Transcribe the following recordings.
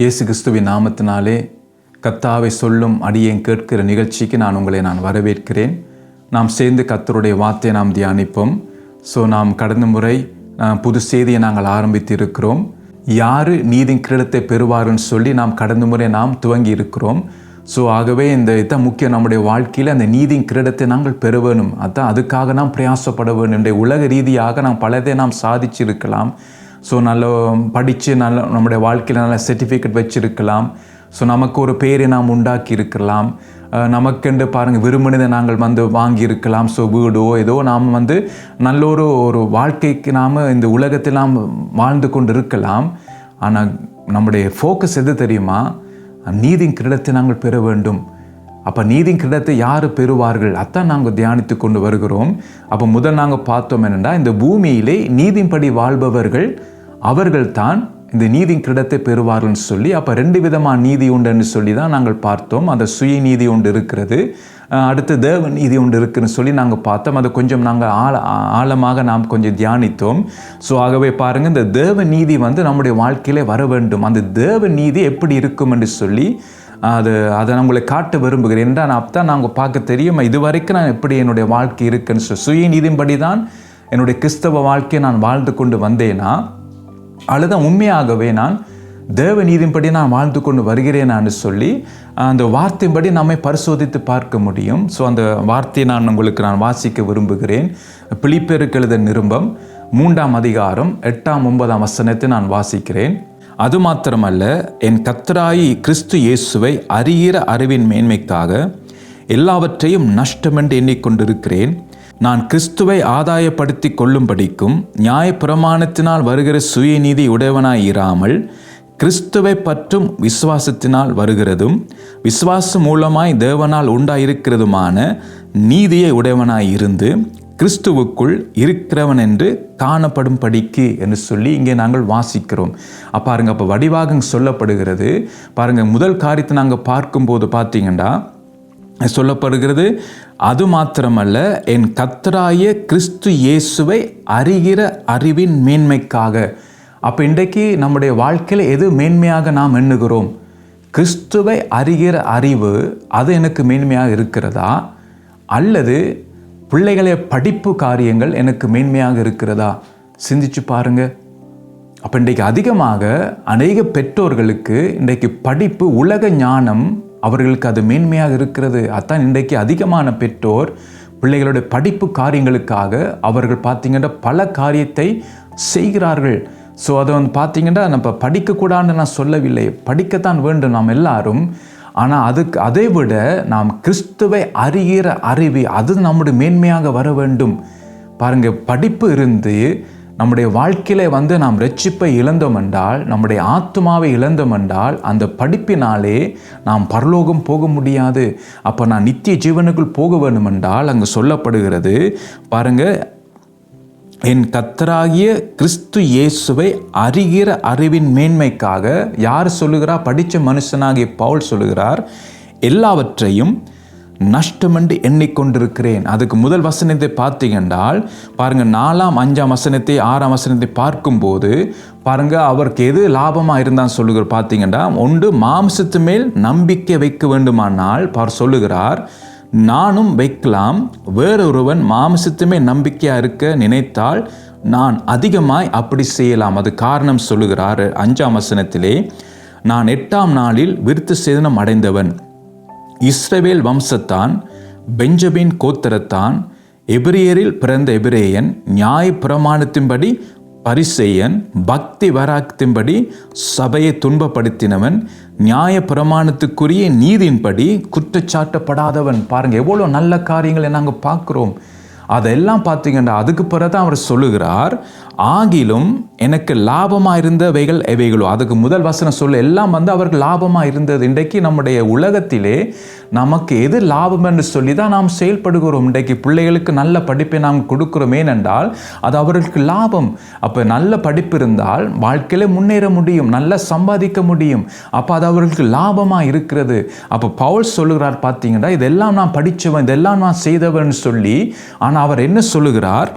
இயேசு கிறிஸ்துவின் நாமத்தினாலே கத்தாவை சொல்லும் அடியேன் கேட்கிற நிகழ்ச்சிக்கு நான் உங்களை நான் வரவேற்கிறேன். நாம் சேர்ந்து கத்தருடைய வார்த்தையை நாம் தியானிப்போம். ஸோ நாம் கடந்த முறை புது செய்தியை நாங்கள் ஆரம்பித்து இருக்கிறோம் யாரு நீதின் கிரீடத்தை பெறுவாருன்னு சொல்லி நாம் கடந்த முறை நாம் துவங்கி இருக்கிறோம். ஸோ ஆகவே இந்த இதான் முக்கியம் நம்முடைய வாழ்க்கையில் அந்த நீதியின் கிரீடத்தை நாங்கள் பெற வேணும். அதான் அதுக்காக நாம் பிரயாசப்பட வேணும். இன்றைய உலக ரீதியாக நாம் பலதை நாம் சாதிச்சிருக்கலாம். ஸோ நல்ல படித்து நல்ல நம்முடைய வாழ்க்கையில் நல்ல சர்டிஃபிகேட் வச்சிருக்கலாம். ஸோ நமக்கு ஒரு பேரை நாம் உண்டாக்கி இருக்கலாம். நமக்கென்று பாருங்கள் விரும்பினதை நாங்கள் வந்து வாங்கி இருக்கலாம் ஸோ வீடோ ஏதோ நாம் வந்து நல்ல ஒரு ஒரு வாழ்க்கைக்கு நாம் இந்த உலகத்தில் நாம் வாழ்ந்து கொண்டு இருக்கலாம் ஆனால் நம்முடைய ஃபோக்கஸ் எது தெரியுமா? நீதி கிரீடத்தை நாங்கள் பெற வேண்டும். அப்போ நீதின் கிடத்தை யார் பெறுவார்கள்? அதான் நாங்கள் தியானித்து கொண்டு வருகிறோம். அப்போ முதல் நாங்கள் பார்த்தோம் என்னென்னா இந்த பூமியிலே நீதின்படி வாழ்பவர்கள் அவர்கள்தான் இந்த நீதி கிடத்தை பெறுவார்கள்னு சொல்லி அப்போ ரெண்டு விதமான நீதி உண்டுன்னு சொல்லி தான் நாங்கள் பார்த்தோம். அந்த சுய நீதி ஒன்று இருக்கிறது அடுத்து தேவ நீதி ஒன்று இருக்குதுன்னு சொல்லி நாங்கள் பார்த்தோம். அதை கொஞ்சம் நாங்கள் ஆழ ஆழமாக நாம் கொஞ்சம் தியானித்தோம். ஸோ ஆகவே பாருங்கள் இந்த தேவ நீதி வந்து நம்முடைய வாழ்க்கையிலே வர வேண்டும். அந்த தேவ நீதி எப்படி இருக்கும் என்று சொல்லி அது அதை நான் உங்களை காட்ட விரும்புகிறேன். என்றால் அப்பதான் நாங்கள் பார்க்க தெரியுமா இது வரைக்கும் நான் எப்படி என்னுடைய வாழ்க்கை இருக்குன்னு சொல்லி சுயநீதியின்படி தான் என்னுடைய கிறிஸ்தவ வாழ்க்கையை நான் வாழ்ந்து கொண்டு வந்தேனா அல்லது உண்மையாகவே நான் தேவ நீதியின்படி நான் வாழ்ந்து கொண்டு வருகிறேனான்னு சொல்லி அந்த வார்த்தையின்படி நம்மை பரிசோதித்து பார்க்க முடியும். ஸோ அந்த வார்த்தையை நான் உங்களுக்கு நான் வாசிக்க விரும்புகிறேன். பிலிப்பெருக்கு நிரும்பம் மூன்றாம் அதிகாரம் எட்டாம் ஒன்பதாம் வசனத்தை நான் வாசிக்கிறேன். அது மாத்திரமல்ல என் கத்தராயி கிறிஸ்து இயேசுவை அறிகிற அறிவின் மேன்மைக்காக எல்லாவற்றையும் நஷ்டமென்று எண்ணிக்கொண்டிருக்கிறேன். நான் கிறிஸ்துவை ஆதாயப்படுத்தி கொள்ளும்படிக்கும் நியாயப்பிரமாணத்தினால் வருகிற சுயநீதி உடையவனாய் இராமல் கிறிஸ்துவை பற்றும் விசுவாசத்தினால் வருகிறதும் விசுவாசம் மூலமாய் தேவனால் உண்டாயிருக்கிறதுமான நீதியை உடையவனாய் இருந்து கிறிஸ்துவுக்குள் இருக்கிறவன் என்று காணப்படும் படிக்கு என்று சொல்லி இங்கே நாங்கள் வாசிக்கிறோம். அப்ப பாருங்க அப்போ வடிவாக சொல்லப்படுகிறது. பாருங்க முதல் காரியத்தை நாங்கள் பார்க்கும்போது பார்த்தீங்கன்னா சொல்லப்படுகிறது அது மாத்திரமல்ல என் கத்தராய கிறிஸ்து இயேசுவை அறிகிற அறிவின் மேன்மைக்காக. அப்போ இன்றைக்கு நம்முடைய வாழ்க்கையில் எது மேன்மையாக நாம் எண்ணுகிறோம்? கிறிஸ்துவை அறிகிற அறிவு அது எனக்கு மேன்மையாக இருக்கிறதா? அல்லது பிள்ளைகளே படிப்பு காரியங்கள் எனக்கு மேன்மையாக இருக்கிறதா? சிந்திச்சு பாருங்க. அப்போ இன்றைக்கு அதிகமாக அநேக பெற்றோர்களுக்கு இன்றைக்கு படிப்பு உலக ஞானம் அவர்களுக்கு அது மேன்மையாக இருக்கிறது. அதான் இன்றைக்கு அதிகமான பெற்றோர் பிள்ளைகளுடைய படிப்பு காரியங்களுக்காக அவர்கள் பார்த்தீங்கன்னா பல காரியத்தை செய்கிறார்கள். ஸோ அதை வந்து பார்த்திங்கன்னா நம்ம படிக்கக்கூடாதுன்னு நான் சொல்லவில்லை. படிக்கத்தான் வேண்டும். நாம் எல்லாரும் ஆனால் அதுக்கு அதை விட நாம் கிறிஸ்துவை அறிகிற அறிவு அது நம்முடைய மேன்மையாக வர வேண்டும். பாருங்க படிப்பு இருந்து நம்முடைய வாழ்க்கையில வந்து நாம் ரட்சிப்பை இழந்தோம் என்றால் நம்முடைய ஆத்மாவை இழந்தோம் என்றால் அந்த படிப்பினாலே நாம் பரலோகம் போக முடியாது. அப்போ நான் நித்திய ஜீவனுக்குள் போக வேண்டும் என்றால் அங்கு சொல்லப்படுகிறது பாருங்கள் என் கத்தராகிய கிறிஸ்து இயேசுவை அறிகிற அறிவின் மேன்மைக்காக யார் சொல்லுகிறார் படித்த மனுஷனாகிய பவுல் சொல்லுகிறார் எல்லாவற்றையும் நஷ்டமென்று எண்ணிக்கொண்டிருக்கிறேன். அதுக்கு முதல் வசனத்தை பார்த்தீங்கன்றால் பாருங்கள் நாலாம் அஞ்சாம் வசனத்தை ஆறாம் வசனத்தை பார்க்கும்போது பாருங்கள் அவருக்கு எது லாபமாக இருந்தான்னு சொல்லுகிற பார்த்தீங்கன்னா ஒன்று மாம்சத்து மேல் நம்பிக்கை வைக்க வேண்டுமானால் அவர் சொல்லுகிறார் நானும் வைக்கலாம். வேறொருவன் மாமிசத்துமே நம்பிக்கையாக இருக்க நினைத்தால் நான் அதிகமாய் அப்படி செய்யலாம். அது காரணம் சொல்லுகிறார் அஞ்சாம் வசனத்திலே நான் எட்டாம் நாளில் விருத்து சேதனம் அடைந்தவன். இஸ்ரவேல் வம்சத்தான் பெஞ்சமின் கோத்திரத்தான் எபிரியரில் பிறந்த எபிரேயன் நியாய பிரமாணத்தின்படி பரிசெயன் பக்தி வராக்கத்தின்படி சபையை துன்பப்படுத்தினவன் நியாய பிரமாணத்துக்குரிய நீதியின்படி குற்றச்சாட்டப்படாதவன். பாருங்க எவ்வளோ நல்ல காரியங்களை நாங்கள் பார்க்குறோம். அதெல்லாம் பார்த்தீங்கன்னா அதுக்கு பிறகு தான் அவர் சொல்லுகிறார் ஆகிலும் எனக்கு லாபமாக இருந்தவைகள் எவைகளோ? அதுக்கு முதல் வசனம் சொல்ல எல்லாம் வந்து அவருக்கு லாபமாக இருந்தது. இன்றைக்கு நம்முடைய உலகத்திலே நமக்கு எது லாபம் என்று சொல்லி தான் நாம் செயல்படுகிறோம். இன்றைக்கு பிள்ளைகளுக்கு நல்ல படிப்பை நாம் கொடுக்குறோம். ஏனென்றால் அது அவர்களுக்கு லாபம். அப்போ நல்ல படிப்பு இருந்தால் வாழ்க்கையில் முன்னேற முடியும் நல்லா சம்பாதிக்க முடியும். அப்போ அது அவர்களுக்கு லாபமாக இருக்கிறது. அப்போ பவுல் சொல்லுகிறார் பார்த்தீங்கன்னா இதெல்லாம் நான் படித்தவன் இதெல்லாம் நான் செய்தவன் சொல்லி ஆனால் அவர் என்ன சொல்லுகிறார்?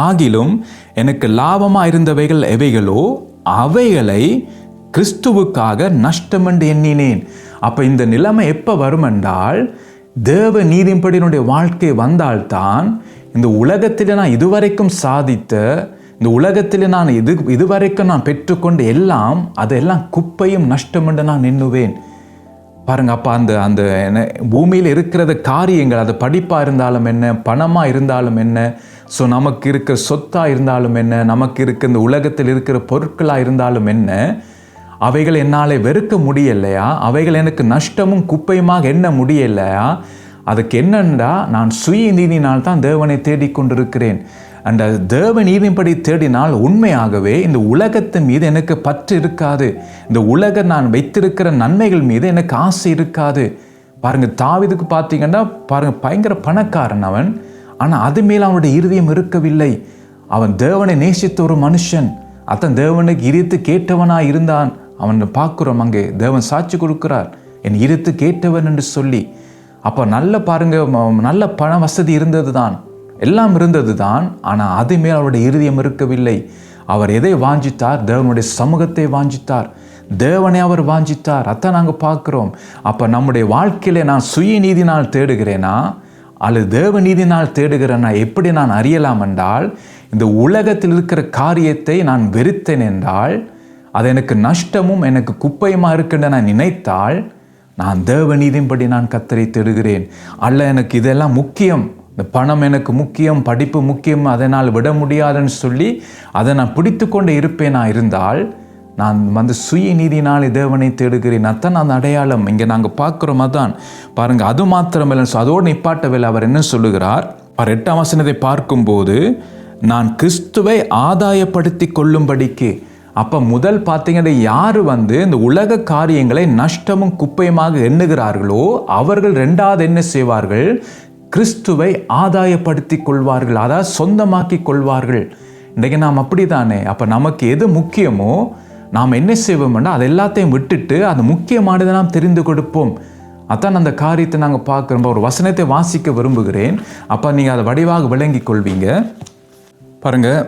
ஆகிலும் எனக்கு லாபமாக இருந்தவைகள் எவைகளோ அவைகளை கிறிஸ்துவுக்காக நஷ்டம் என்று எண்ணினேன். அப்போ இந்த நிலைமை எப்போ வரும் என்றால் தேவ நீதின்படியினுடைய வாழ்க்கை வந்தால்தான் இந்த உலகத்தில் நான் இதுவரைக்கும் சாதித்த இந்த உலகத்தில் நான் இது இதுவரைக்கும் நான் பெற்றுக்கொண்ட எல்லாம் அதெல்லாம் குப்பையும் நஷ்டம் என்று நான் எண்ணுவேன். பாருங்க அப்போ அந்த அந்த என்ன பூமியில் இருக்கிறத காரியங்கள் அது படிப்பாக இருந்தாலும் என்ன பணமாக இருந்தாலும் என்ன ஸோ நமக்கு இருக்க சொத்தாக இருந்தாலும் என்ன? நமக்கு இருக்க இந்த உலகத்தில் இருக்கிற பொருட்களாக இருந்தாலும் என்ன? அவைகள் என்னால் வெறுக்க முடியலையா? அவைகள் எனக்கு நஷ்டமும் குப்பையுமாக எண்ண முடியலையா? அதுக்கு என்னண்டா? நான் சுய நீதினால் தான் தேவனை தேடிக்கொண்டிருக்கிறேன் அந்த தேவ நீதிப்படி தேடினால் உண்மையாகவே இந்த உலகத்தின் மீது எனக்கு பற்று இருக்காது. இந்த உலக நான் வைத்திருக்கிற நன்மைகள் மீது எனக்கு ஆசை இருக்காது. பாருங்கள் தாவிதுக்கு பார்த்தீங்கன்னா பாருங்கள் பயங்கர பணக்காரன் அவன். ஆனால் அது மேல் அவனுடைய இருதயம் இருக்கவில்லை. அவன் தேவனை நேசித்த ஒரு மனுஷன். அத்தன் தேவனுக்கு இரித்து கேட்டவனாக இருந்தான். அவன் பார்க்குறோம் அங்கே தேவன் சாட்சி கொடுக்கிறார். என் இரித்து கேட்டவன் என்று சொல்லி. அப்போ நல்ல பாருங்க நல்ல பண வசதி இருந்தது தான் எல்லாம் இருந்தது தான் ஆனால் அது மேல் அவருடைய இருதயம் இருக்கவில்லை. அவர் எதை வாஞ்சித்தார்? தேவனுடைய சமூகத்தை வாஞ்சித்தார். தேவனை அவர் வாஞ்சித்தார். அதான் நாங்கள் பார்க்குறோம். அப்போ நம்முடைய வாழ்க்கையில நான் சுயநீதினால் தேடுகிறேனா? அல்லது தேவ நீதினால் தேடுகிறேனா எப்படி நான் அறியலாம் என்றால் இந்த உலகத்தில் இருக்கிற காரியத்தை நான் வெறுத்தேன் என்றால் அது எனக்கு நஷ்டமும் எனக்கு குப்பையுமா இருக்குன்னு நான் நினைத்தால் நான் தேவ நீதியின்படி நான் கத்தரை தேடுகிறேன். அல்ல எனக்கு இதெல்லாம் முக்கியம். இந்த பணம் எனக்கு முக்கியம் படிப்பு முக்கியம் அதனால் விட முடியாதுன்னு சொல்லி அதை நான் பிடித்து கொண்டு இருப்பேனா இருந்தால் நான் வந்து சுய நீதினாலே தேவனை தேடுகிறேன். அத்தான் அந்த அடையாளம் இங்கே நாங்கள் பார்க்குறோமா தான் பாருங்கள் அது மாத்திரமில்லை. so அதோடு நிப்பாட்டவில்லை. அவர் என்ன சொல்லுகிறார்? அவர் எட்டாம் வசனத்தை பார்க்கும்போது நான் கிறிஸ்துவை ஆதாயப்படுத்தி கொள்ளும்படிக்கு. அப்போ முதல் பார்த்தீங்கன்னா யார் வந்து இந்த உலக காரியங்களை நஷ்டமும் குப்பையுமாக எண்ணுகிறார்களோ அவர்கள் ரெண்டாவது என்ன செய்வார்கள்? கிறிஸ்துவை ஆதாயப்படுத்தி கொள்வார்கள். அதாவது சொந்தமாக்கி கொள்வார்கள். இன்றைக்கு நாம் அப்படி தானே அப்போ நமக்கு எது முக்கியமோ நாம் என்ன செய்வோம்னா அது எல்லாத்தையும் விட்டுட்டு அது முக்கியமானதை நாம் தெரிந்து கொடுப்போம். அதான் அந்த காரியத்தை நாங்கள் பார்க்குறோம் ஒரு வசனத்தை வாசிக்க விரும்புகிறேன். அப்போ நீங்கள் அதை வடிவாக விளங்கி கொள்வீங்க. பாருங்கள்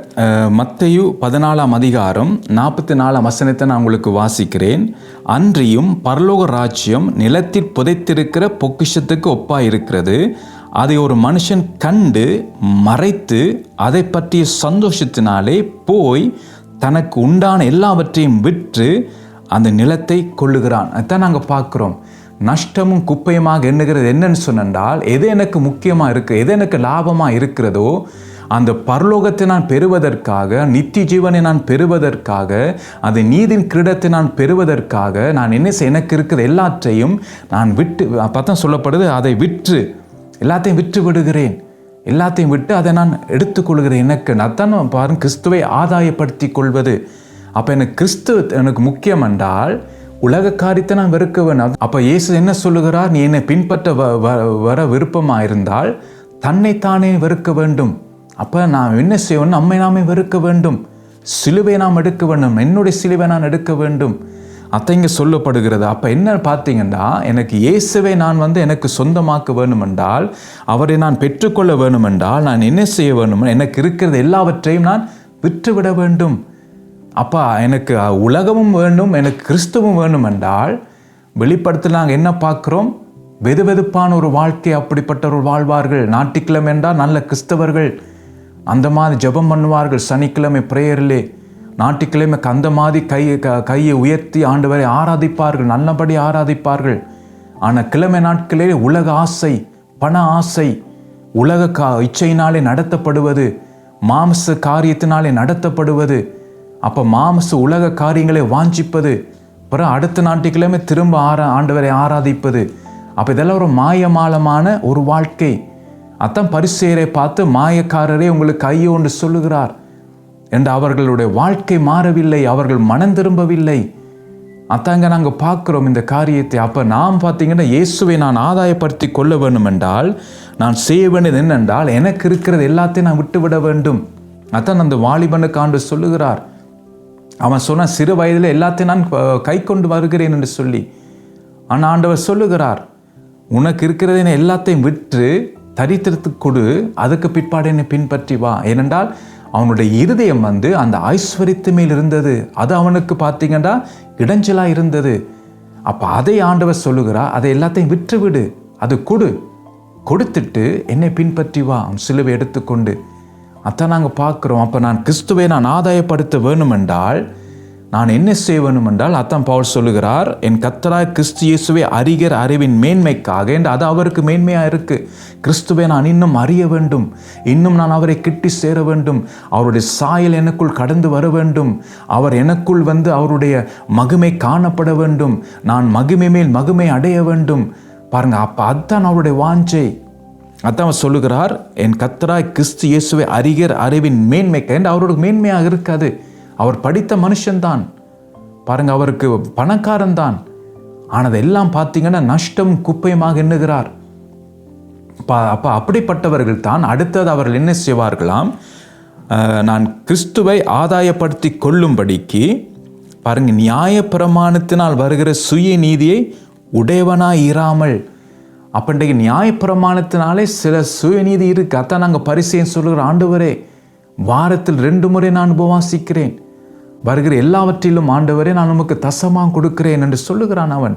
மத்தையு பதினாலாம் அதிகாரம் நாற்பத்தி நாலாம் வசனத்தை நான் உங்களுக்கு வாசிக்கிறேன். அன்றியும் பரலோக ராஜ்யம் நிலத்தில் புதைத்திருக்கிற பொக்கிஷத்துக்கு ஒப்பாக இருக்கிறது. அதை ஒரு மனுஷன் கண்டு மறைத்து அதை பற்றிய சந்தோஷத்தினாலே போய் தனக்கு உண்டான எல்லாவற்றையும் விற்று அந்த நிலத்தை கொள்ளுகிறான். அதான் நாங்கள் பார்க்குறோம். நஷ்டமும் குப்பையுமாக எண்ணுகிறது என்னன்னு சொன்னால் எது எனக்கு முக்கியமாக இருக்குது எது எனக்கு லாபமாக இருக்கிறதோ அந்த பரலோகத்தை நான் பெறுவதற்காக நித்திய ஜீவனை நான் பெறுவதற்காக அந்த நீதின் கிரீடத்தை நான் பெறுவதற்காக நான் என்ன செய்ய எனக்கு இருக்கிற எல்லாற்றையும் நான் விட்டு அப்பதான் சொல்லப்படுது அதை விற்று எல்லாத்தையும் விற்று விடுகிறேன். எல்லாத்தையும் விட்டு அதை நான் எடுத்துக்கொள்கிற எனக்கு நான் அதான் பாருங்க கிறிஸ்துவை ஆதாயப்படுத்தி கொள்வது அப்போ எனக்கு கிறிஸ்து எனக்கு முக்கியம் என்றால் உலக காரியத்தை நான் வெறுக்க வேணும் அப்போ இயேசு என்ன சொல்லுகிறார்? நீ என்னை பின்பற்ற வ- வ- வர விருப்பமாக இருந்தால் தன்னைத்தானே வெறுக்க வேண்டும். அப்போ நான் என்ன செய்யணும் நம்மை நாமே வெறுக்க வேண்டும். சிலுவை நாம் எடுக்க வேண்டும். என்னுடைய சிலுவை நான் எடுக்க வேண்டும். அத்தை இங்கே சொல்லப்படுகிறது. அப்போ என்ன பார்த்தீங்கன்னா எனக்கு இயேசுவை நான் வந்து எனக்கு சொந்தமாக்க வேணுமென்றால் அவரை நான் பெற்றுக்கொள்ள வேணுமென்றால் நான் என்ன செய்ய வேணும் எனக்கு இருக்கிறது எல்லாவற்றையும் நான் விற்றுவிட வேண்டும். அப்பா எனக்கு உலகமும் வேண்டும் எனக்கு கிறிஸ்துவும் வேணுமென்றால் என்றால் வெளிப்படத்தில் நாங்கள் என்ன பார்க்குறோம்? வெதுவெதுப்பான ஒரு வாழ்க்கை அப்படிப்பட்டவர்கள் வாழ்வார்கள். ஞாயிற்றுக்கிழமை என்றால் நல்ல கிறிஸ்தவர்கள். அந்த மாதிரி ஜெபம் பண்ணுவார்கள். சனிக்கிழமை பிரேயரிலே. நாட்டுக்கிழமை கந்த மாதிரி கையை க- கையை உயர்த்தி ஆண்டவரை ஆராதிப்பார்கள் நல்லபடி ஆராதிப்பார்கள். ஆனால் கிழமை நாட்களிலே உலக ஆசை பண ஆசை உலக கா இச்சையினாலே நடத்தப்படுவது மாம்ச காரியத்தினாலே நடத்தப்படுவது அப்போ மாம்ச உலக காரியங்களை வாஞ்சிப்பது பிறகு அடுத்த நாட்டுக்கிழமை திரும்ப ஆரா ஆண்டவரை ஆராதிப்பது. அப்போ இதெல்லாம் ஒரு மாயமாலமான ஒரு வாழ்க்கை. அதான் பரிசேரை பார்த்து மாயக்காரரே உங்களுக்கு கையோண்டு சொல்லுகிறார். என்று அவர்களுடைய வாழ்க்கை மாறவில்லை அவர்கள் மனம் திரும்பவில்லை. அத்தாங்க நாங்கள் பார்க்குறோம் இந்த காரியத்தை. அப்போ நாம் பார்த்தீங்கன்னா இயேசுவை நான் ஆதாயப்படுத்தி கொள்ள வேண்டும் என்றால் நான் செய்ய வேண்டியது என்னென்றால் எனக்கு இருக்கிறது எல்லாத்தையும் நான் விட்டுவிட வேண்டும். அதான் அந்த வாலிபனுக்கு ஆண்டு சொல்லுகிறார். அவன் சொன்ன சிறு வயதில் எல்லாத்தையும் நான் கை கொண்டு வருகிறேன் என்று சொல்லி. ஆனால் ஆண்டவர் சொல்லுகிறார் உனக்கு இருக்கிறதை எல்லாத்தையும் விற்று தரித்திரத்துக்கு கொடு அதுக்கு பிற்பாடு என்னை பின்பற்றி வா. ஏனென்றால் அவனுடைய இருதயம் வந்து அந்த ஐஸ்வர்யத்து மேல் இருந்தது. அது அவனுக்கு பார்த்தீங்கன்னா இடைஞ்சலாக இருந்தது. அப்போ அதை ஆண்டவர் சொல்லுகிறா அதை எல்லாத்தையும் விட்டுவிடு. அது கொடு. கொடுத்துட்டு என்னை பின்பற்றி வா. அவன் சிலுவை எடுத்துக்கொண்டு அதான் நாங்கள் பார்க்குறோம். அப்போ நான் கிறிஸ்துவை நான் ஆதாயப்படுத்த வேணுமென்றால் நான் என்ன செய்வேனும் என்றால் அத்தான் பவுல் சொல்லுகிறார் என் கத்தராய் கிறிஸ்து இயேசுவை அறிகிற அறிவின் மேன்மைக்காக என்று அது அவருக்கு மேன்மையாக இருக்கு. கிறிஸ்துவை நான் இன்னும் அறிய வேண்டும். இன்னும் நான் அவரை கிட்டி சேர வேண்டும். அவருடைய சாயல் எனக்குள் கடந்து வர வேண்டும். அவர் எனக்குள் வந்து அவருடைய மகிமை காணப்பட வேண்டும். நான் மகிமை மேல் மகிமை அடைய வேண்டும். பாருங்க அப்போ அதுதான் அவருடைய வாஞ்சை. அதான் அவர் சொல்லுகிறார் என் கத்தராய் கிறிஸ்து இயேசுவை அறிகிற அறிவின் மேன்மைக்கு என்று அவரோட மேன்மையாக இருக்காது. அவர் படித்த மனுஷன்தான். பாருங்க அவருக்கு பணக்காரன் தான் ஆனால் எல்லாம் பார்த்தீங்கன்னா நஷ்டம் குப்பையுமாக எண்ணுகிறார். அப்போ அப்படிப்பட்டவர்கள் தான் அடுத்தது அவர்கள் என்ன செய்வார்களாம்? நான் கிறிஸ்துவை ஆதாயப்படுத்தி கொள்ளும்படிக்கு பாருங்க நியாய பிரமாணத்தினால் வருகிற சுய நீதியை உடையவனாய் இராமல். அப்போ நியாய பிரமாணத்தினாலே சில சுயநீதி இருக்கு. அதான் நாங்கள் பரிசையும் சொல்கிற ஆண்டு வரே வாரத்தில் ரெண்டு முறை நான் உபவாசிக்கிறேன். வருகிற எல்லாவற்றிலும் ஆண்டவரே நான் உமக்கு தசமாக கொடுக்கிறேன் என்று சொல்லுகிறான் அவன்.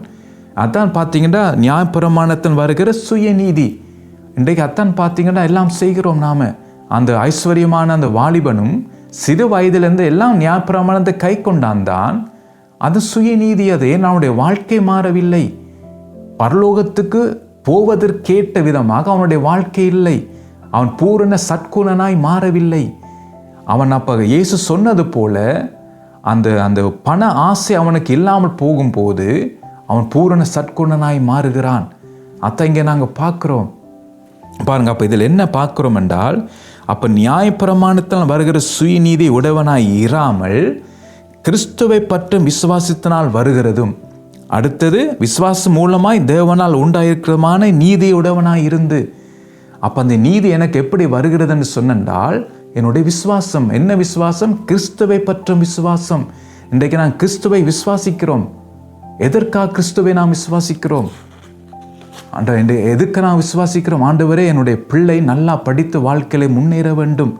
அதான் பார்த்தீங்கன்னா நியாயப்பிரமாணத்தின் வருகிற சுயநீதி. இன்றைக்கு அத்தான் பார்த்தீங்கன்னா எல்லாம் செய்கிறோம் நாம. அந்த ஐஸ்வர்யமான அந்த வாலிபனும் சிறு வயதிலிருந்து எல்லாம் நியாயப்பிரமாணத்தை கை கொண்டான் தான். அது சுயநீதி அது. அவனுடைய வாழ்க்கை மாறவில்லை. பரலோகத்துக்கு போவதற்கேட்ட விதமாக அவனுடைய வாழ்க்கை இல்லை. அவன் பூரண சற்குணனாய் மாறவில்லை. அவன் அப்போ இயேசு சொன்னது போல அந்த அந்த பண ஆசை அவனுக்கு இல்லாமல் போகும்போது அவன் பூரண சற்குணனாய் மாறுகிறான். அத்தை இங்கே நாங்கள் பார்க்குறோம். பாருங்க அப்போ இதில் என்ன பார்க்குறோம் என்றால் அப்போ நியாயப்பிரமாணத்தில் வருகிற சுயநீதி உடவனாய் இராமல் கிறிஸ்துவை பற்றும் விசுவாசத்தினால் வருகிறதும் அடுத்தது விசுவாசம் மூலமாய் தேவனால் உண்டாயிருக்கிறமான நீதி உடவனாய் இருந்து. அப்போ அந்த நீதி எனக்கு எப்படி வருகிறதுன்னு சொன்னால் என்னுடைய விசுவாசம். என்ன விசுவாசம்? கிறிஸ்துவை பற்றும் விசுவாசம். இன்றைக்கு நான் கிறிஸ்துவை விசுவாசிக்கிறோம். எதற்காக கிறிஸ்துவை நாம் விசுவாசிக்கிறோம்? ஆண்டவர் எதுக்கு நான் விசுவாசிக்கிறோம்? ஆண்டவரே என்னுடைய பிள்ளை நல்லா படித்து வாழ்க்கையில முன்னேற வேண்டும்.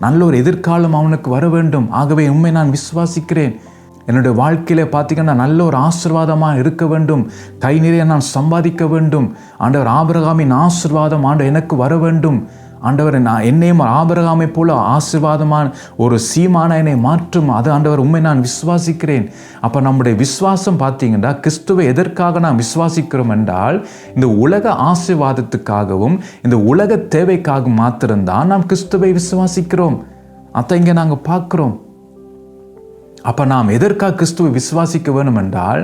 நல்ல ஒரு எதிர்காலம் அவனுக்கு வர வேண்டும். ஆகவே உண்மை நான் விசுவாசிக்கிறேன். என்னுடைய வாழ்க்கையில பார்த்தீங்கன்னா நல்ல ஒரு ஆசிர்வாதமாக இருக்க வேண்டும். கை நிறைய நான் சம்பாதிக்க வேண்டும். ஆண்டவர் ஆபிரகாமின் ஆசீர்வாதம் ஆண்டு எனக்கு வர வேண்டும். ஆண்டவர் நான் என்னையும் ஆபரகாமை போல ஆசீர்வாதமான ஒரு சீமான என்னை மாற்றும். அது ஆண்டவர் உண்மை நான் விசுவாசிக்கிறேன். அப்போ நம்முடைய விசுவாசம் பார்த்தீங்கன்னா கிறிஸ்துவை எதற்காக நாம் விசுவாசிக்கிறோம் என்றால் இந்த உலக ஆசீர்வாதத்துக்காகவும் இந்த உலக தேவைக்காக மாத்திரம்தான் நாம் கிறிஸ்துவை விசுவாசிக்கிறோம். அதை இங்கே நாங்கள் பார்க்குறோம். அப்போ நாம் எதற்காக கிறிஸ்துவை விசுவாசிக்க வேணும் என்றால்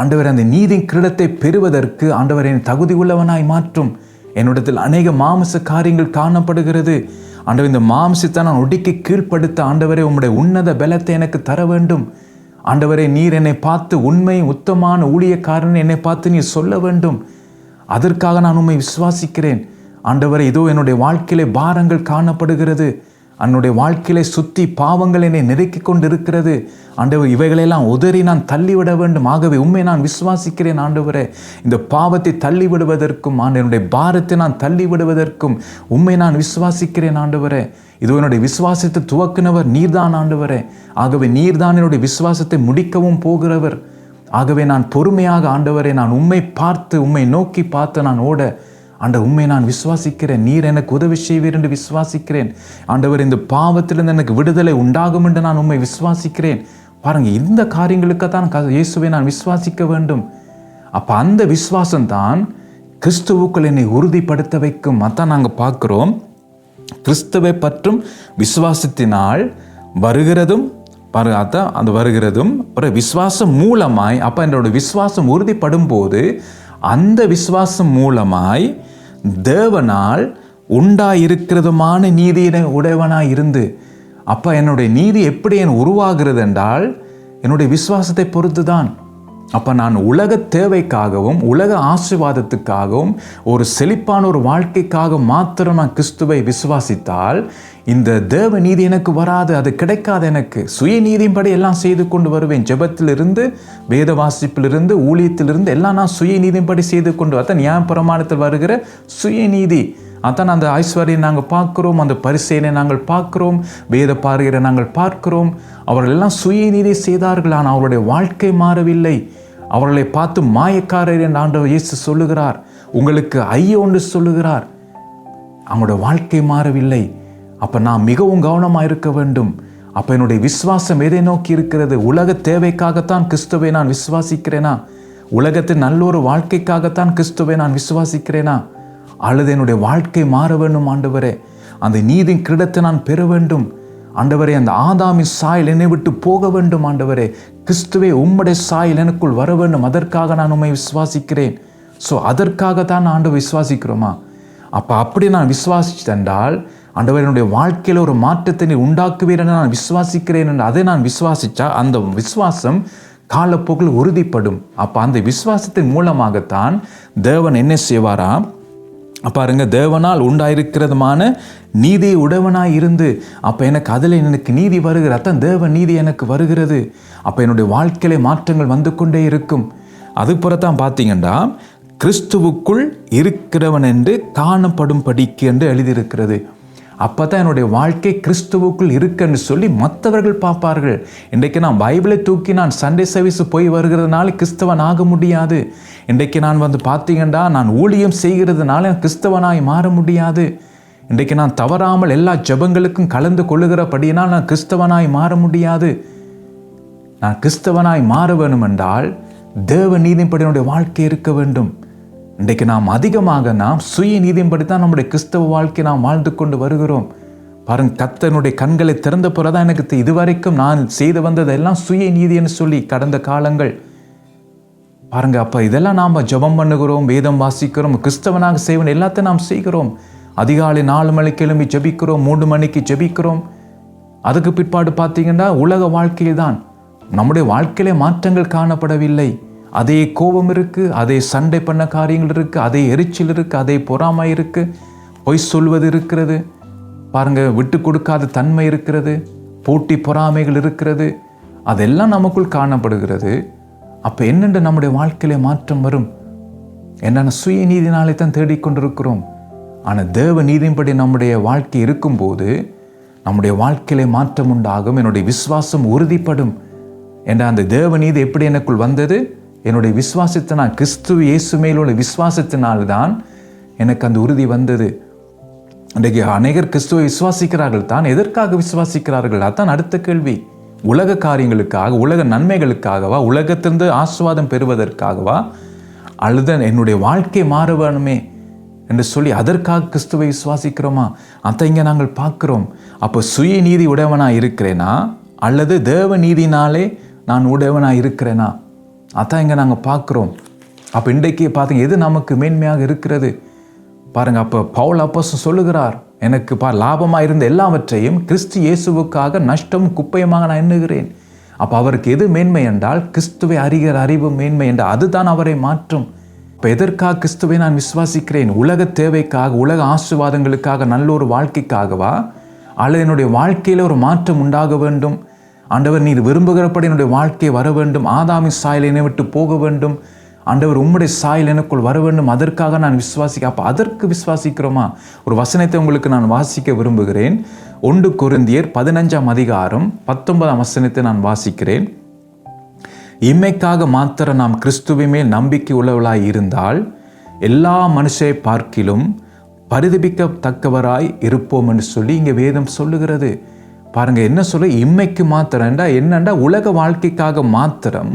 ஆண்டவர் அந்த நீதி கிரீடத்தை பெறுவதற்கு ஆண்டவர் என்னை தகுதி உள்ளவனாய் மாற்றும். என்னிடத்தில் அநேக மாமிச காரியங்கள் காணப்படுகிறது. ஆண்டவர் இந்த மாம்சத்தை நான் ஒடுக்கி கீழ்ப்படுத்த ஆண்டவரே உம்முடைய உன்னத பலத்தை எனக்கு தர வேண்டும். ஆண்டவரே நீர் என்னை பார்த்து உண்மை உத்தமான ஊழியக்காரன் என்னை பார்த்து நீர் சொல்ல வேண்டும். அதற்காக நான் உண்மை விசுவாசிக்கிறேன். ஆண்டவரே இதோ என்னுடைய வாழ்க்கையிலே பாரங்கள் காணப்படுகிறது. என்னுடைய வாழ்க்கையிலே சுற்றி பாவங்கள் என்னை நெருக்கி கொண்டு இருக்கிறது ஆண்டவர் இவைகளெல்லாம் உதறி நான் தள்ளிவிட வேண்டும். ஆகவே உண்மை நான் விசுவாசிக்கிறேன் ஆண்டவரே. இந்த பாவத்தை தள்ளிவிடுவதற்கும் ஆண்டவனுடைய ஆண்டு என்னுடைய பாரத்தை நான் தள்ளிவிடுவதற்கும் உண்மை நான் விசுவாசிக்கிறேன் ஆண்டவரே. இது என்னுடைய விசுவாசத்தை துவக்கினவர் நீர்தான் ஆண்டவரே. ஆகவே நீர்தான் என்னுடைய விசுவாசத்தை முடிக்கவும் போகிறவர். ஆகவே நான் பொறுமையாக ஆண்டவரை நான் உண்மை பார்த்து உண்மை நோக்கி பார்த்து நான் ஓட ஆண்ட உண்மை நான் விசுவாசிக்கிறேன். நீர் எனக்கு உதவி செய்வீர் என்று விசுவாசிக்கிறேன். ஆண்டவர் இந்த பாவத்திலிருந்து எனக்கு விடுதலை உண்டாகும் என்று நான் உண்மை விசுவாசிக்கிறேன். பாருங்கள் இந்த காரியங்களுக்குத்தான் க- இயேசுவை நான் விசுவாசிக்க வேண்டும். அப்போ அந்த விசுவாசம் தான் கிறிஸ்துவுக்குள் என்னை உறுதிப்படுத்த வைக்கும். அதான் நாங்கள் பார்க்குறோம். கிறிஸ்துவை பற்றும் விசுவாசத்தினால் வருகிறதும் பாரு அதான் அது வருகிறதும் ஒரு விசுவாசம் மூலமாய் அப்போ என்னோட விசுவாசம் உறுதிப்படும் போது அந்த விசுவாசம் மூலமாய் தேவனால் உண்டாயிருக்கிறதுமான நீதியின உடையவனாக இருந்து அப்போ என்னுடைய நீதி எப்படி என் உருவாகிறது என்றால் என்னுடைய விசுவாசத்தை பொறுத்து தான் அப்போ நான் உலக தேவைக்காகவும் உலக ஆசீர்வாதத்துக்காகவும் ஒரு செழிப்பான ஒரு வாழ்க்கைக்காக மாத்திரம் நான் கிறிஸ்துவை விசுவாசித்தால் இந்த தேவ நீதி எனக்கு வராது அது கிடைக்காது எனக்கு. சுயநீதியின்படி எல்லாம் செய்து கொண்டு வருவேன். ஜெபத்திலிருந்து வேத வாசிப்பிலிருந்து ஊழியத்திலிருந்து எல்லாம் நான் சுயநீதியின்படி செய்து கொண்டு வரேன் நியாய பிரமாணத்தில் வருகிற சுயநீதி. அதான் அந்த ஐஸ்வர்யை நாங்கள் பார்க்குறோம் அந்த பரிசேனை நாங்கள் பார்க்குறோம் வேத பாருகிற நாங்கள் பார்க்கிறோம். அவர்கள் எல்லாம் சுயநீதி செய்தார்கள் ஆனால் அவருடைய வாழ்க்கை மாறவில்லை. அவர்களை பார்த்து மாயக்காரர் என்று ஆண்டவர் இயேசு சொல்லுகிறார். உங்களுக்கு ஐயோ என்று சொல்லுகிறார். அவங்களோட வாழ்க்கை மாறவில்லை. அப்போ நான் மிகவும் கவனமாக இருக்க வேண்டும். அப்போ என்னுடைய விசுவாசம் எதை நோக்கி இருக்கிறது? உலக தேவைக்காகத்தான் கிறிஸ்துவை நான் விசுவாசிக்கிறேனா? உலகத்தின் நல்ல ஒரு வாழ்க்கைக்காகத்தான் கிறிஸ்துவை நான் விசுவாசிக்கிறேனா? அல்லது என்னுடைய வாழ்க்கை மாற வேண்டும் ஆண்டவரே. அந்த நீதின் கிரீடத்தை நான் பெற வேண்டும். ஆண்டவரே அந்த ஆதாமி சாயல் என்னை விட்டு போக வேண்டும் ஆண்டவரே. கிறிஸ்துவே உம்முடைய சாயல் எனக்குள் வர வேண்டும். அதற்காக நான் உண்மை விசுவாசிக்கிறேன். ஸோ அதற்காக தான் ஆண்டு விசுவாசிக்கிறோமா? அப்போ அப்படி நான் விசுவாசித்தென்றால் ஆண்டவர் என்னுடைய வாழ்க்கையில் ஒரு மாற்றத்தை நீ உண்டாக்குவீர் என்று நான் விசுவாசிக்கிறேன் என்று அதை நான் விசுவாசித்தா அந்த விசுவாசம் காலப்போக்கில் உறுதிப்படும். அப்போ அந்த விசுவாசத்தின் மூலமாகத்தான் தேவன் என்ன செய்வாராம்? பாருங்க தேவனால் உண்டாயிருக்கிறதுமான நீதி உடவனாய் இருந்து அப்போ எனக்கு அதில் எனக்கு நீதி வருகிற அதான் தேவ நீதி எனக்கு வருகிறது. அப்போ என்னுடைய வாழ்க்கையில மாற்றங்கள் வந்து கொண்டே இருக்கும். அதுப்புறத்தான் பார்த்தீங்கன்னா கிறிஸ்துவுக்குள் இருக்கிறவன் என்று காணப்படும் படிக்கு என்று எழுதியிருக்கிறது. அப்போ தான் என்னுடைய வாழ்க்கை கிறிஸ்துவுக்குள் இருக்குன்னு சொல்லி மற்றவர்கள் பார்ப்பார்கள். இன்றைக்கு நான் பைபிளை தூக்கி நான் சண்டே சர்வீஸ் போய் வருகிறதுனால கிறிஸ்தவன் ஆக முடியாது. இன்றைக்கு நான் வந்து பார்த்தீங்கன்னா நான் ஊழியம் செய்கிறதுனால கிறிஸ்தவனாய் மாற முடியாது. இன்றைக்கு நான் தவறாமல் எல்லா ஜெபங்களுக்கும் கலந்து கொள்ளுகிறபடியினால் நான் கிறிஸ்தவனாய் மாற முடியாது. நான் கிறிஸ்தவனாய் மாற வேணும் என்றால் தேவ நீதிப்படி வாழ்க்கை இருக்க வேண்டும். இன்றைக்கு நாம் அதிகமாக நாம் சுய நீதியின்படி தான் நம்முடைய கிறிஸ்தவ வாழ்க்கை நாம் வாழ்ந்து கொண்டு வருகிறோம். பாருங்க கத்தனுடைய கண்களை திறந்த பிறதான் எனக்கு இதுவரைக்கும் நான் செய்து வந்ததெல்லாம் சுய நீதின்னு சொல்லி கடந்த காலங்கள். பாருங்க அப்போ இதெல்லாம் நாம் ஜெபம் பண்ணுகிறோம் வேதம் வாசிக்கிறோம் கிறிஸ்தவனாக செய்வன் எல்லாத்தையும் நாம் செய்கிறோம். அதிகாலை நாலு மணிக்கு எழும்பி ஜெபிக்கிறோம் மூன்று மணிக்கு ஜெபிக்கிறோம். அதுக்கு பிற்பாடு பார்த்தீங்கன்னா உலக வாழ்க்கையில் தான். நம்முடைய வாழ்க்கையிலே மாற்றங்கள் காணப்படவில்லை. அதே கோபம் இருக்குது அதே சண்டை பண்ண காரியங்கள் இருக்குது அதே எரிச்சல் இருக்குது அதே பொறாமை இருக்குது பொய் சொல்வது இருக்கிறது. பாருங்கள் விட்டு கொடுக்காத தன்மை இருக்கிறது. போட்டி பொறாமைகள் இருக்கிறது. அதெல்லாம் நமக்குள் காணப்படுகிறது. அப்போ என்னென்று நம்முடைய வாழ்க்கையிலே மாற்றம் வரும்? என்னென்ன சுய நீதினாலே தான் தேடிக்கொண்டிருக்கிறோம் ஆனால் தேவ நீதியின்படி நம்முடைய வாழ்க்கை இருக்கும்போது நம்முடைய வாழ்க்கையிலே மாற்றம் உண்டாகும் என்னுடைய விசுவாசம் உறுதிப்படும். என்ற அந்த தேவ நீதி எப்படி எனக்குள் வந்தது? என்னுடைய விசுவாசத்தை நான் கிறிஸ்துவ இயேசு மேலுள்ள உள்ள விசுவாசத்தினால்தான் எனக்கு அந்த உறுதி வந்தது. இன்றைக்கு அநேகர் கிறிஸ்துவை விசுவாசிக்கிறார்கள் தான் எதற்காக விசுவாசிக்கிறார்கள்? அதான் அடுத்த கேள்வி. உலக காரியங்களுக்காக உலக நன்மைகளுக்காகவா உலகத்திலிருந்து ஆசுவாதம் பெறுவதற்காகவா அல்லது என்னுடைய வாழ்க்கை மாறுவணுமே வேணுமே என்று சொல்லி அதற்காக கிறிஸ்துவை விசுவாசிக்கிறோமா? அதை இங்கே நாங்கள் பார்க்குறோம். அப்போ சுய நீதி உடையவனாக இருக்கிறேனா? அல்லது தேவ நீதினாலே நான் உடையவனாக இருக்கிறேனா? அதான் இங்கே நாங்கள் பார்க்குறோம். அப்போ இன்றைக்கு பார்த்தீங்க எது நமக்கு மேன்மையாக இருக்கிறது? பாருங்கள் அப்போ பவுல் அப்போ சொல்லுகிறார் எனக்கு பா லாபமாக இருந்த எல்லாவற்றையும் கிறிஸ்து இயேசுவுக்காக நஷ்டம் குப்பையுமாக நான் எண்ணுகிறேன். அப்போ அவருக்கு எது மேன்மை என்றால் கிறிஸ்துவை அறிகிற அறிவு மேன்மை என்றால் அதுதான் அவரை மாற்றும். இப்போ எதற்காக கிறிஸ்துவை நான் விசுவாசிக்கிறேன்? உலக தேவைக்காக உலக ஆசீர்வாதங்களுக்காக நல்ல ஒரு வாழ்க்கைக்காகவா? அல்லது என்னுடைய வாழ்க்கையில் ஒரு மாற்றம் உண்டாக வேண்டும்? ஆண்டவர் நீர் விரும்புகிறபடி என்னுடைய வாழ்க்கை வர வேண்டும்? ஆதாமி சாயல் என்னை விட்டு போக வேண்டும்? ஆண்டவர் உம்முடைய சாயல் எனக்குள் வர வேண்டும். அதற்காக நான் விசுவாசிக்க அப்போ அதற்கு விசுவாசிக்கிறோமா? ஒரு வசனத்தை உங்களுக்கு நான் வாசிக்க விரும்புகிறேன். ஒன்று குருந்தியர் பதினஞ்சாம் அதிகாரம் பத்தொன்பதாம் வசனத்தை நான் வாசிக்கிறேன். இம்மைக்காக மாத்திர நாம் கிறிஸ்துவின் மேல் நம்பிக்கை உள்ளவளாய் இருந்தால் எல்லா மனுஷை பார்க்கிலும் பரிதபிக்கத்தக்கவராய் இருப்போம் என்று சொல்லி இங்கே வேதம் சொல்லுகிறது. பாருங்கள் என்ன சொல்ல இம்மைக்கு மாத்திரம்டா என்னண்டா உலக வாழ்க்கைக்காக மாத்திரம்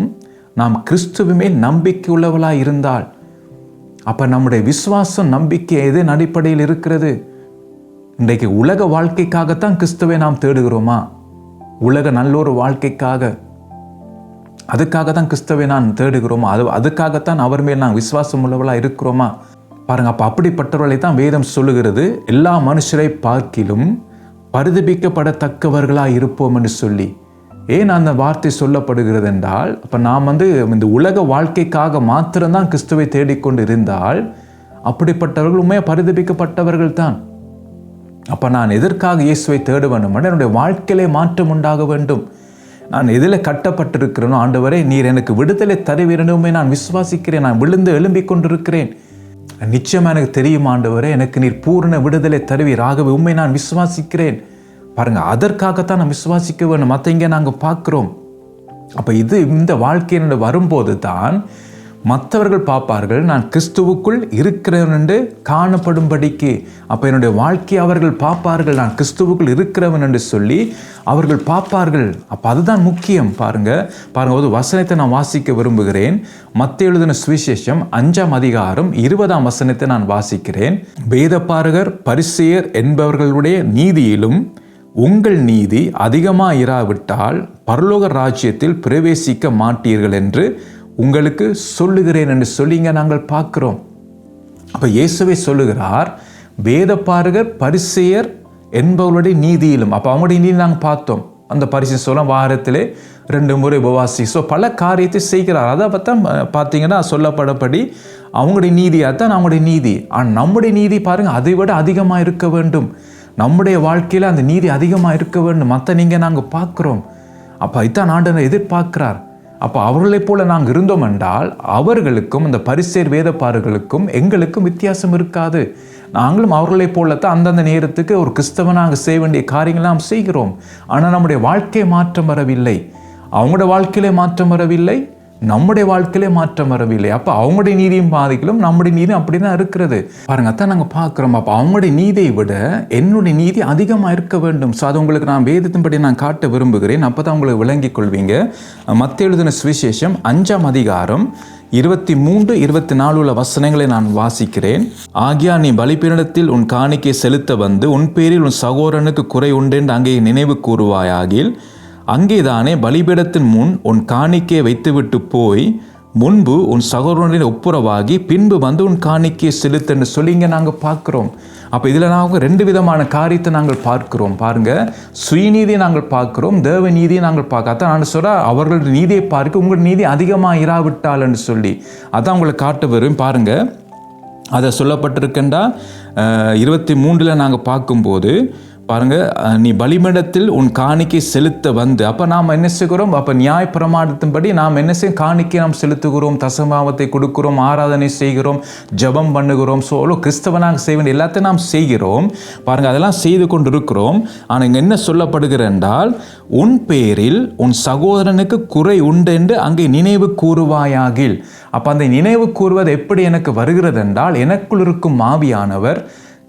நாம் கிறிஸ்துவுமே நம்பிக்கையுள்ளவளாக நம்பிக்கை இருந்தால் அப்போ நம்முடைய விசுவாசம் நம்பிக்கை எதன் அடிப்படையில் இருக்கிறது? இன்றைக்கு உலக வாழ்க்கைக்காகத்தான் கிறிஸ்துவை நாம் தேடுகிறோமா? உலக நல்லொரு வாழ்க்கைக்காக. அதுக்காக தான் கிறிஸ்தவை நான் தேடுகிறோமா? அது அதுக்காகத்தான் அவர் மேல் நான் விசுவாசம் உள்ளவளாக இருக்கிறோமா? பாருங்க அப்போ அப்படிப்பட்டவர்களை தான் வேதம் சொல்லுகிறது. எல்லா மனுஷரை பார்க்கிலும் பரிதபிக்கப்படத்தக்கவர்களாக இருப்போம் என்று சொல்லி. ஏன் அந்த வார்த்தை சொல்லப்படுகிறது என்றால் அப்போ நாம் வந்து இந்த உலக வாழ்க்கைக்காக மாத்திரம்தான் கிறிஸ்துவை தேடிக்கொண்டு இருந்தால் அப்படிப்பட்டவர்களுமே பரிதபிக்கப்பட்டவர்கள் தான் அப்போ நான் எதற்காக இயேசுவை தேட வேண்டும் என்னுடைய வாழ்க்கையிலே மாற்றம் உண்டாக வேண்டும். நான் எதில் கட்டப்பட்டிருக்கிறேனோ ஆண்டவரே நீர் எனக்கு விடுதலை தருவீரனுமே நான் விசுவாசிக்கிறேன். நான் விழுந்து எழும்பிக் கொண்டிருக்கிறேன். நிச்சயமாக எனக்கு தெரியும் ஆண்டவரே எனக்கு நீர் பூரண விடுதலை தருவீர் ஆகவே உண்மை நான் விசுவாசிக்கிறேன். பாருங்கள் அதற்காகத்தான் நான் விசுவாசிக்க வேணும் மற்ற இங்கே நாங்கள் பார்க்குறோம். அப்போ இது இந்த வாழ்க்கையினோட வரும்போது தான் மற்றவர்கள் பார்ப்பார்கள் நான் கிறிஸ்துவுக்குள் இருக்கிறவன் என்று காணப்படும்படிக்கு. அப்போ என்னுடைய வாழ்க்கையை அவர்கள் பார்ப்பார்கள் நான் கிறிஸ்துவுக்குள் இருக்கிறவன் என்று சொல்லி அவர்கள் பார்ப்பார்கள். அப்போ அதுதான் முக்கியம். பாருங்கள் பாருங்கள் ஒரு வசனத்தை நான் வாசிக்க விரும்புகிறேன். மத்த எழுதின சுவிசேஷம் அஞ்சாம் அதிகாரம் இருபதாம் வசனத்தை நான் வாசிக்கிறேன். வேதப்பாரகர் பரிசெயர் என்பவர்களுடைய நீதியிலும் உங்கள் நீதி அதிகமாக இராவிட்டால் பரலோக ராஜ்யத்தில் பிரவேசிக்க மாட்டீர்கள் என்று உங்களுக்கு சொல்லுகிறேன் என்று சொல்லிங்க நாங்கள் பார்க்குறோம். அப்போ இயேசுவை சொல்லுகிறார் வேதப்பாருகர் பரிசெயர் என்பவர்களுடைய நீதியிலும் அப்போ அவங்களுடைய நீதி நாங்கள் பார்த்தோம். அந்த பரிசு சொல்ல வாரத்திலே ரெண்டு முறை உபவாசி. ஸோ பல காரியத்தை செய்கிறார். அதை பார்த்தா பார்த்தீங்கன்னா சொல்லப்படப்படி அவங்களுடைய நீதியாக தான் அவங்களுடைய நீதி. ஆனால் நம்முடைய நீதி பாருங்கள் அதை விட அதிகமாக இருக்க வேண்டும். நம்முடைய வாழ்க்கையில் அந்த நீதி அதிகமாக இருக்க வேண்டும். மற்ற நீங்கள் நாங்கள் பார்க்குறோம். அப்போ இதான் ஆண்டனை எதிர்பார்க்கிறார். அப்போ அவர்களைப் போல நாங்கள் இருந்தோம் என்றால் அவர்களுக்கும் அந்த பரிசேர் வேதப்பாறுகளுக்கும் எங்களுக்கும் வித்தியாசம் இருக்காது. நாங்களும் அவர்களைப் போலத்தான் அந்தந்த நேரத்துக்கு ஒரு கிறிஸ்தவனாக செய்ய வேண்டிய காரியங்களாம் செய்கிறோம். ஆனால் நம்முடைய வாழ்க்கை மாற்றம் வரவில்லை. அவங்களோட வாழ்க்கையிலே மாற்றம் வரவில்லை. நம்முடைய வாழ்க்கையிலே மாற்றம் வரவில்லை. அப்போ அவங்களுடைய நீதியும் பாதிக்கலும் நம்முடைய நீதியும் அப்படி தான் இருக்கிறது. பாருங்க அதான் நாங்கள் பார்க்குறோம். அப்போ அவங்களுடைய நீதியை விட என்னுடைய நீதி அதிகமாக இருக்க வேண்டும். ஸோ அது உங்களுக்கு நான் வேதத்தின்படி நான் காட்ட விரும்புகிறேன். அப்போ தான் உங்களுக்கு விளங்கிக் கொள்வீங்க. மத்திய எழுதின சுவிசேஷம் அஞ்சாம் அதிகாரம் இருபத்தி மூன்று இருபத்தி நாலு உள்ள வசனங்களை நான் வாசிக்கிறேன். ஆகியா நீ பலிபீடத்தில் உன் காணிக்கை செலுத்த வந்து உன் பேரில் உன் சகோதரனுக்கு குறை உண்டென்று அங்கே நினைவு கூறுவாயாகில் அங்கேதானே பலிபீடத்தின் முன் உன் காணிக்கை வைத்துவிட்டு போய் முன்பு உன் சகோதரனின் ஒப்புரவாகி பின்பு வந்து உன் காணிக்கையை செலுத்துன்னு சொல்லி இங்கே நாங்கள் பார்க்குறோம். அப்போ இதில் நாங்கள் ரெண்டு விதமான காரியத்தை நாங்கள் பார்க்கிறோம். பாருங்கள் சுயநீதியை நாங்கள் பார்க்குறோம் தேவ நீதியை நாங்கள் பார்க்க அதான் நான் சொல்ல அவர்களுடைய நீதியை பார்க்க உங்கள் நீதி அதிகமாக இராவிட்டால்னு சொல்லி. அதான் உங்களை காட்ட வரும். பாருங்கள் அதை சொல்லப்பட்டிருக்கண்டா இருபத்தி மூன்றில் நாங்கள் பார்க்கும்போது பாருங்க நீ பலிமடத்தில் உன் காணிக்கை செலுத்த வந்து அப்போ நாம் என்ன செய்கிறோம்? அப்போ நியாய பிரமாணத்தின்படி நாம் என்ன செய்ய காணிக்கை நாம் செலுத்துகிறோம் தசமாவத்தை கொடுக்கிறோம் ஆராதனை செய்கிறோம் ஜெபம் பண்ணுகிறோம் ஸோ கிறிஸ்தவனாக செய்ய வேண்டிய எல்லாத்தையும் நாம் செய்கிறோம். பாருங்க அதெல்லாம் செய்து கொண்டு இருக்கிறோம் ஆனால் இங்கே என்ன சொல்லப்படுகிற என்றால் உன் பேரில் உன் சகோதரனுக்கு குறை உண்டு என்று அங்கே நினைவு கூறுவாயாகில். அப்போ அந்த நினைவு கூறுவது எப்படி எனக்கு வருகிறது என்றால் எனக்குள் இருக்கும் மாவியானவர்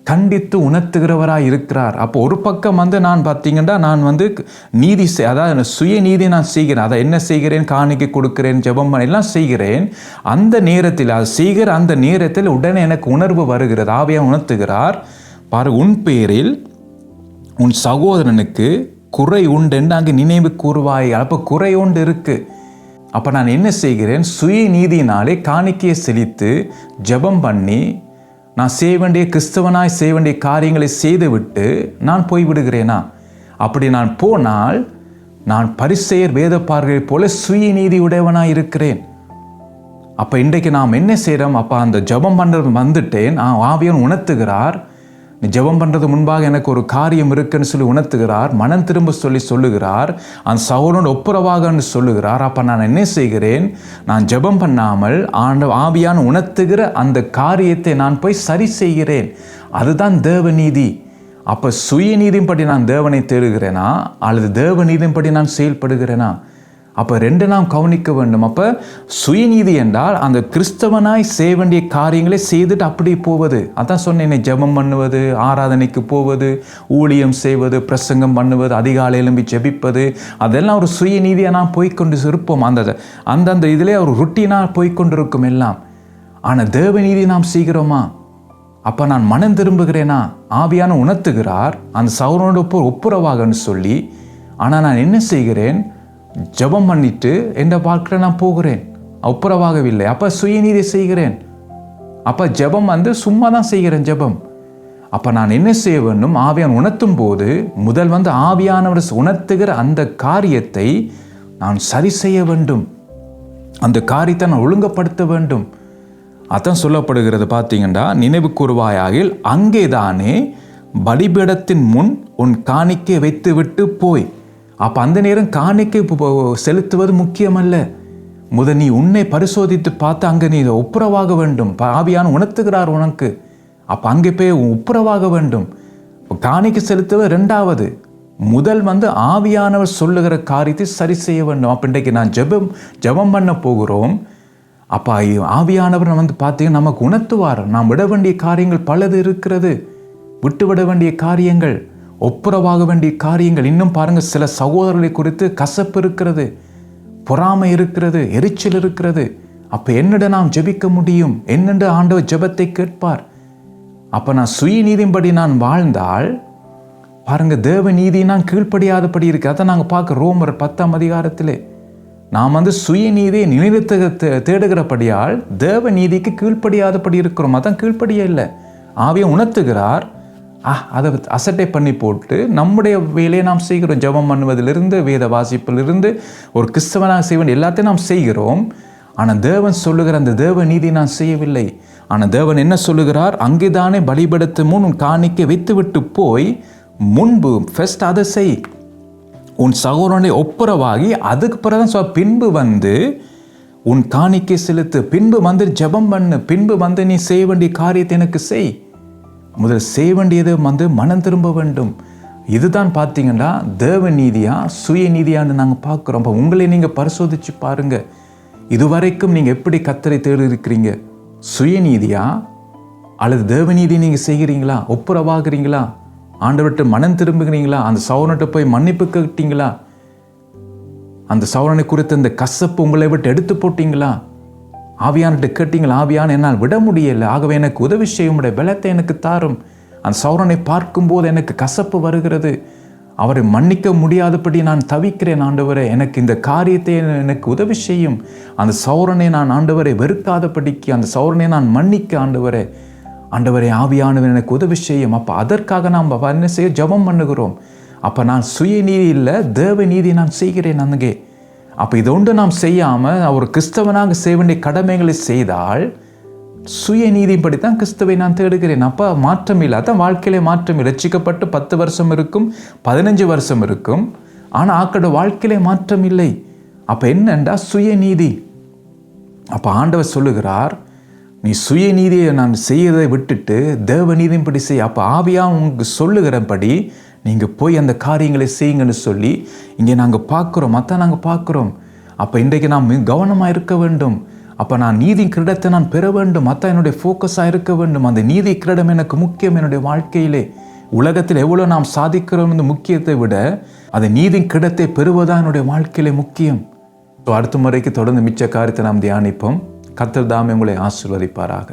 கண்டித்து உணர்த்துகிறவராக இருக்கிறார். அப்போ ஒரு பக்கம் வந்து நான் பார்த்தீங்கன்னா நான் வந்து நீதி செய்- அதாவது சுய நீதி நான் செய்கிறேன். அதை என்ன செய்கிறேன்? காணிக்கை கொடுக்கிறேன் ஜெபம் எல்லாம் செய்கிறேன். அந்த நேரத்தில் அது செய்கிற அந்த நேரத்தில் உடனே எனக்கு உணர்வு வருகிறது. ஆவியா உணர்த்துகிறார். பாரு உன் பேரில் உன் சகோதரனுக்கு குறை உண்டென்று அங்கே நினைவு கூறுவாய். அப்போ குறை உண்டு இருக்கு. அப்போ நான் என்ன செய்கிறேன்? சுய நீதியினாலே காணிக்கையை செழித்து ஜெபம் பண்ணி நான் செய்ய வேண்டிய கிறிஸ்தவனாய் செய்ய வேண்டிய காரியங்களை செய்துவிட்டு நான் போய்விடுகிறேனா? அப்படி நான் போனால் நான் பரிசெயர் வேதப்பார்களைப் போல சுய நீதி உடையவனாய் இருக்கிறேன். அப்போ இன்றைக்கு நாம் என்ன செய்கிறோம் அப்போ அந்த ஜெபம் பண்ணுறது வந்துட்டேன். ஆவியன் உணர்த்துகிறார். ஜெபம் பண்ணுறது முன்பாக எனக்கு ஒரு காரியம் இருக்குன்னு சொல்லி உணர்த்துகிறார். மனம் திரும்ப சொல்லி சொல்லுகிறார். அந்த சகோதரன் ஒப்புரவாகன்னு சொல்லுகிறார். அப்போ நான் என்ன செய்கிறேன்? நான் ஜெபம் பண்ணாமல் ஆண்ட ஆவியான உணர்த்துகிற அந்த காரியத்தை நான் போய் சரி செய்கிறேன். அதுதான் தேவநீதி. அப்போ சுயநீதியின்படி நான் தேவனை தேடுகிறேனா? அல்லது தேவநீதியின்படி நான் செயல்படுகிறேனா? அப்போ ரெண்டு நாம் கவனிக்க வேண்டும். அப்போ சுயநீதி என்றால் அந்த கிறிஸ்தவனாய் செய்ய வேண்டிய காரியங்களை செய்துட்டு அப்படி போவது. அதான் சொன்னேன் ஜெபம் பண்ணுவது ஆராதனைக்கு போவது ஊழியம் செய்வது பிரசங்கம் பண்ணுவது அதிகாலை எழும்பி ஜெபிப்பது அதெல்லாம் ஒரு சுயநீதியாக நாம் போய்க்கொண்டு இருப்போம். அந்த அந்தந்த இதிலே ஒரு ருட்டீனாக போய்கொண்டிருக்கும் எல்லாம். ஆனால் தேவநீதி நாம் செய்கிறோமா? அப்போ நான் மனம் திரும்புகிறேனா? ஆவியான உணர்த்துகிறார். அந்த சௌரனோட ஒப்பு ஒப்புரவாகன்னு சொல்லி ஆனால் நான் என்ன செய்கிறேன்? ஜெபம் பண்ணிட்டு என்னை பார்க்குற நான் போகிறேன்? ஒப்புரவாகவில்லை. அப்போ சுயநீதி செய்கிறேன். அப்போ ஜெபம் வந்து சும்மா தான் செய்கிறேன் ஜெபம். அப்போ நான் என்ன செய்ய வேண்டும்? ஆவியான் உணர்த்தும் போது முதல் வந்து ஆவியானவர் உணர்த்துகிற அந்த காரியத்தை நான் சரி செய்ய வேண்டும். அந்த காரியத்தை நான் ஒழுங்குப்படுத்த வேண்டும். அதான் சொல்லப்படுகிறது பார்த்தீங்கன்னா நினைவு கூறுவாயாகில் அங்கேதானே பலிபீடத்தின் முன் உன் காணிக்கை வைத்துவிட்டு போய் அப்போ அந்த நேரம் காணிக்கை செலுத்துவது முக்கியமல்ல. முத நீ உன்னை பரிசோதித்து பார்த்து அங்கே நீ ஒப்புரவாக வேண்டும். ப- ஆவியான உணர்த்துகிறார் உனக்கு. அப்போ அங்கே போய் ஒப்புரவாக வேண்டும். காணிக்கை செலுத்துவ ரெண்டாவது முதல் வந்து ஆவியானவர் சொல்லுகிற காரியத்தை சரி செய்ய வேண்டும். அப்போ இன்றைக்கு நான் ஜெபம் ஜெபம் பண்ண போகிறோம். அப்போ ஆவியானவர் வந்து பார்த்தீங்கன்னா நமக்கு உணர்த்துவார். நாம் விட வேண்டிய காரியங்கள் பலது இருக்கிறது. விட்டு விட வேண்டிய காரியங்கள். ஒப்புரவாக வேண்டிய காரியங்கள். இன்னும் பாருங்க சில சகோதரர்களை குறித்து கசப்பு இருக்கிறது பொறாமை இருக்கிறது எரிச்சல் இருக்கிறது. அப்போ என்னிட நாம் ஜெபிக்க முடியும்? என்னென்று ஆண்டவர் ஜெபத்தை கேட்பார். அப்போ நான் சுயநீதியின்படி நான் வாழ்ந்தால் பாருங்க தேவ நீதி நான் கீழ்ப்படியாதபடி இருக்கு. அதை நாங்கள் பார்க்க ரோமர் பத்தாம் அதிகாரத்திலே. நாம் வந்து சுயநீதியை நிலைநிறுத்த தே- தேடுகிறபடியால் தேவ நீதிக்கு கீழ்ப்படியாதபடி இருக்கிறோம். அதான் கீழ்ப்படியே இல்லை. ஆவியை உணர்த்துகிறார். அதை அசட்டை பண்ணி போட்டு நம்முடைய வேலையை நாம் செய்கிறோம். ஜெபம் பண்ணுவதிலிருந்து வேத வாசிப்பிலிருந்து ஒரு கிறிஸ்தவனாக செய்ய வேண்டிய எல்லாத்தையும் நாம் செய்கிறோம். ஆனால் தேவன் சொல்லுகிற அந்த தேவ நீதி நான் செய்யவில்லை. ஆனால் தேவன் என்ன சொல்லுகிறார்? அங்கேதானே பலிபடுத்து முன் உன் காணிக்கை வைத்துவிட்டு போய் முன்பு ஃபஸ்ட் அதை செய். உன் சகோதரனை ஒப்புரவாகி அதுக்கு பிறகு பின்பு வந்து உன் காணிக்கை செலுத்து பின்பு வந்து ஜெபம் பண்ணு பின்பு வந்து நீ செய்ய வேண்டிய காரியத்தை எனக்கு செய். முதல் செய்ய வேண்டியது வந்து மனம் திரும்ப வேண்டும். இதுதான் பார்த்தீங்கன்னா தேவ நீதியா சுய நீதியான்னு நாங்கள் பார்க்குறோம். அப்போ உங்களை நீங்கள் பரிசோதிச்சு பாருங்கள் இதுவரைக்கும் நீங்கள் எப்படி கத்தரை தேடி இருக்கிறீங்க சுயநீதியா? அல்லது தேவநீதி நீங்கள் செய்கிறீங்களா? ஒப்புரவாகிறீங்களா? ஆண்டவர்கிட்ட மனம் திரும்புகிறீங்களா? அந்த சௌரன்கிட்ட போய் மன்னிப்பு கேட்டீங்களா? அந்த சௌரனை குறித்த அந்த கசப்பு உங்களை விட்டு எடுத்து போட்டிங்களா? ஆவியான்கிட்ட கேட்டீங்களா? ஆவியான் என்னால் விட முடியல. ஆகவே எனக்கு உதவி செய்ய பலத்தை எனக்கு தாரும். அந்த சௌரனை பார்க்கும்போது எனக்கு கசப்பு வருகிறது. அவரை மன்னிக்க முடியாதபடி நான் தவிக்கிறேன் ஆண்டவரே. எனக்கு இந்த காரியத்தை எனக்கு உதவி செய்யும். அந்த சௌரனை நான் ஆண்டவரை வெறுக்காதபடிக்கு அந்த சௌரனை நான் மன்னிக்க ஆண்டவரே. ஆண்டவரை ஆவியானவர் எனக்கு உதவி செய்யும். அப்போ அதற்காக நாம் என்ன செய்ய ஜெபம் பண்ணுகிறோம். அப்போ நான் சுய நீதி இல்லை தேவ நீதி நான் செய்கிறேன் அங்கே. அப்போ இதொன்று நாம் செய்யாமல் ஒரு கிறிஸ்தவனாக செய்ய வேண்டிய கடமைகளை செய்தால் சுயநீதிப்படி தான் கிறிஸ்துவை நான் தேடுகிறேன். அப்போ மாற்றம் இல்லை. அதான் வாழ்க்கையிலே மாற்றம் இல்லை. பத்து வருஷம் இருக்கும் பதினஞ்சு வருஷம் இருக்கும். ஆனால் ஆக்கட வாழ்க்கையிலே மாற்றம் இல்லை. அப்போ என்னண்டா? சுயநீதி. அப்போ ஆண்டவர் சொல்லுகிறார் நீ சுயநீதியை நான் செய்யறதை விட்டுட்டு தேவ நீதியின்படி செய். அப்போ ஆவியாக உங்களுக்கு சொல்லுகிறபடி நீங்கள் போய் அந்த காரியங்களை செய்யுங்கன்னு சொல்லி இங்கே நாங்கள் பார்க்குறோம் மற்ற நாங்கள் பார்க்குறோம். அப்போ இன்றைக்கு நாம் மிக கவனமாக இருக்க வேண்டும். அப்போ நான் நீதி கிரீடத்தை நான் பெற வேண்டும். மற்ற என்னுடைய ஃபோக்கஸாக இருக்க வேண்டும். அந்த நீதி கிரீடம் எனக்கு முக்கியம் என்னுடைய வாழ்க்கையிலே. உலகத்தில் எவ்வளோ நாம் சாதிக்கிறோம் இந்த முக்கியத்தை விட அந்த நீதி கிடத்தை பெறுவதா என்னுடைய வாழ்க்கையிலே முக்கியம். ஸோ அடுத்த முறைக்கு தொடர்ந்து மிச்ச காரியத்தை நாம் தியானிப்போம். கத்தர் தாமே உங்களை ஆசிர்வதிப்பாராக.